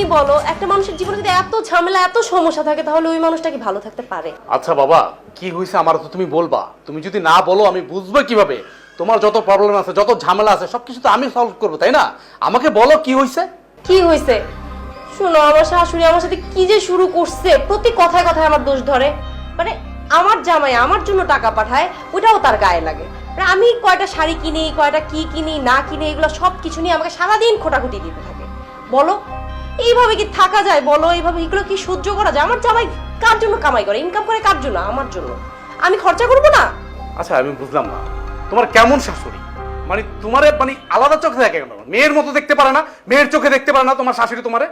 তুমিই বলো একটা মানুষের জীবনে যদি এত ঝামেলা এত সমস্যা থাকে তাহলে ওই মানুষটা কি ভালো থাকতে পারে? আচ্ছা বাবা কি হয়েছে আমার তো তুমি বলবা। তুমি যদি না বলো আমি বুঝব কীভাবে? তোমার যত প্রবলেম আছে যত ঝামেলা আছে সবকিছু তো আমি সলভ করব তাই না? আমাকে বলো কি হয়েছে কি হয়েছে শোনো আমার শাশুড়ি আমার সাথে কি যে শুরু করছে প্রতি কথায় কথায় আমার দোষ ধরে। মানে আমার জামাই আমার জন্য টাকা পাঠায় ওটাও তার গায়ে লাগে। মানে আমি কয়টা শাড়ি কিনি কয়টা কি কিনি না কিনি এগুলো সব কিছু নিয়ে আমাকে সারাদিন খোটাখুটি দিতে থাকে। বলো এইভাবে কি থাকা যায় বলো? এইভাবে এগুলো কি সহ্য করা যায়? আমার জামাই কার জন্য কামাই করে? ইনকাম করে কার জন্য? আমার জন্য। আমি খরচা করব না? আচ্ছা আমি বুঝলাম না। তোমার কেমন শাশুড়ি? মানে তোমারে মানে আলাদা চোখে দেখে কেন? মেয়ের মতো দেখতে পারে না মেয়ের চোখে দেখতে পারে না তোমার শাশুড়ি তোমারে?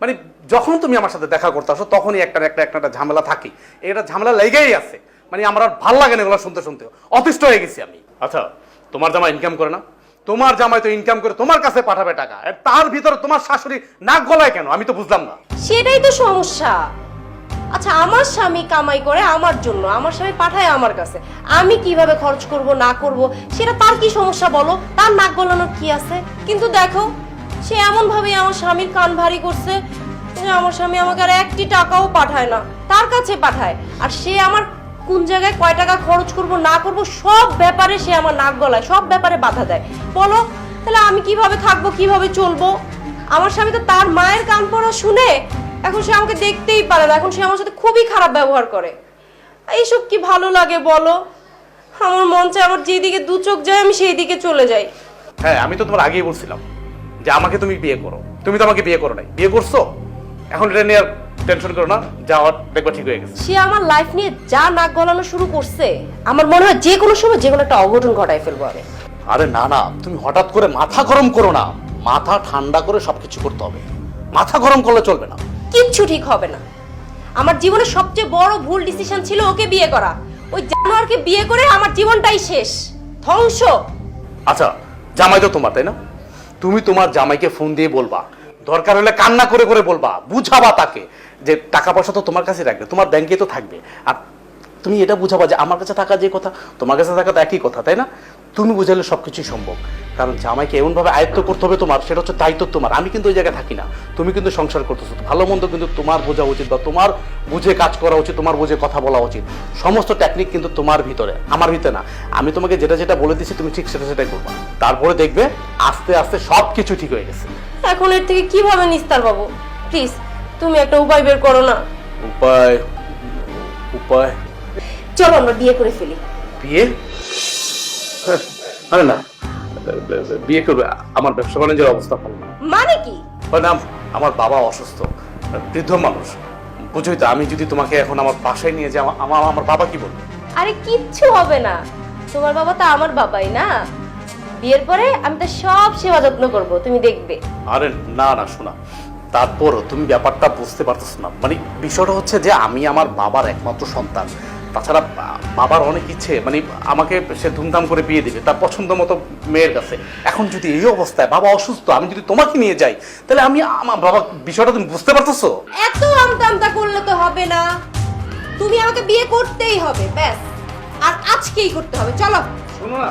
মানে যখন তুমি আমার সাথে দেখা করতে আসো তখনই একটা একটা একটা একটা ঝামেলা থাকে। এটা ঝামেলা লেগেই আছে। মানে আমার আর ভালো লাগে না এগুলো শুনতে শুনতে। অতিষ্ঠ হয়ে গেছি আমি। আচ্ছা তোমার জামা ইনকাম করে না? তোমার জামাই তো ইনকাম করে তোমার কাছে পাঠাবে টাকা। আর তার ভিতরে তোমার শাশুড়ি নাক গলায় কেন? আমি তো বুঝলাম না। সেটাই তো সমস্যা। আচ্ছা আমার স্বামী কামাই করে আমার জন্য, আমার স্বামী পাঠায় আমার কাছে। আমি কীভাবে খরচ করব, না করব, সেটা তার কি সমস্যা বলো? তার নাক গলানোর কি আছে? কিন্তু দেখো, সে এমন ভাবে আমার স্বামীর কান ভারী করছে যে আমার স্বামী আমাকে আর একটি টাকাও পাঠায় না। তার কাছে পাঠায়। আর সে আমার কোন জায়গায় কয় টাকা খরচ করব, না করব, সব ব্যাপারে সে আমার নাক গলায়, সব ব্যাপারে বাধা দেয়। বলো, তাহলে আমি কীভাবে থাকব, কীভাবে চলবো? আমার স্বামী তো তার মায়ের কান পড়া শুনে এখন সে আমাকে দেখতেই পারে না, এখন সে আমার সাথে খুবই খারাপ ব্যবহার করে। এইসব কি ভালো লাগে বলো? আমার মন চায় আমার যেদিকে দু চোখ যায়, আমি সেই দিকে চলে যাই। হ্যাঁ আমি তো তোমার আগেই বলছিলাম যে আমাকে তুমি বিয়ে করো। তুমি তো আমাকে বিয়ে করো নাই। বিয়ে করছ? এখন এটা নিয়ে টেনশন করো না যাওয়ার দেখবা ঠিক হয়ে গেছে। সে আমার লাইফ নিয়ে যা নাক গলানো শুরু করছে আমার মনে হয় যে কোনো সময় যে কোনো একটা অঘটন ঘটাই ফেলব আমি। আরে না না তুমি হঠাৎ করে মাথা গরম করো না। মাথা ঠান্ডা করে সবকিছু করতে হবে। মাথা গরম করলে চলবে না। কিচ্ছু ঠিক হবে না। আমার জীবনের সবচেয়ে বড় ভুল ডিসিশন ছিল ওকে বিয়ে করা। ওই জানোয়ারকে বিয়ে করে আমার জীবনটাই শেষ। ধ্বংস। আচ্ছা জামাই তো তোমার তাই না? তুমি তোমার জামাইকে ফোন দিয়ে বলবা দরকার হলে কান্না করে করে বলবা, বুঝাবা তাকে যে টাকা পয়সা তো তোমার কাছে রাখবে তোমার ব্যাংকে তো থাকবে। আর তুমি এটা বুঝাবা যে আমার কাছে থাকা যে কথা, তোমার কাছে থাকা তো একই কথা, তাই না? তুমি বুঝালে সবকিছুই সম্ভব। কারণ জামাইকে এমনভাবে আয়ত্ত করতে হবে তোমার সেটা হচ্ছে দায়িত্ব তোমার। আমি কিন্তু ওই জায়গায় থাকি না। তুমি কিন্তু সংসার করতেছো। ভালো মন্দ কিন্তু তোমার বোঝা উচিত বা তোমার বুঝে কাজ করা উচিত তোমার বুঝে কথা বলা উচিত। সমস্ত টেকনিক কিন্তু তোমার ভিতরে আমার ভিতরে না। আমি তোমাকে যেটা যেটা বলে দিচ্ছি তুমি ঠিক সেটা সেটাই করবা। তারপরে দেখবে আস্তে আস্তে সব কিছু ঠিক হয়ে গেছে। এখন এর থেকে কীভাবে নিস্তার পাবো? প্লিজ তুমি একটা উপায় বের করো না। উপায় উপায়। চলো আমরা বিয়ে করে ফেলি। বিয়ে? আরে না। বিয়ে করবে আমার ব্যবসা বাণিজ্যের অবস্থা ভালো। মানে কি? না আমার বাবা অসুস্থ বৃদ্ধ মানুষ। বুঝোই তো আমি যদি তোমাকে এখন আমার বাসায় নিয়ে যাই আমার আমার বাবা কি বলবে? আরে কিচ্ছু হবে না। তোমার বাবা তো আমার বাবাই না। বিয়ের পরে আমি তো সব সেবা যত্ন করব তুমি দেখবে। আরে না না শোনা। তারপর তুমি ব্যাপারটা বুঝতে পারতেছো না। মানে বিষয়টা হচ্ছে যে আমি আমার বাবার একমাত্র সন্তান। তাছাড়া বাবার অনেক ইচ্ছে মানে আমাকে সে ধুমধাম করে বিয়ে দিবে তার পছন্দ মতো মেয়ের কাছে। এখন যদি এই অবস্থায় বাবা অসুস্থ আমি যদি তোমাকে নিয়ে যাই তাহলে আমি আমার বাবা বিষয়টা তুমি বুঝতে পারতেছো? এত আমতা করলে তো হবে না। তুমি আমাকে বিয়ে করতেই হবে ব্যাস। আর আজকেই করতে হবে চলো। শোনো না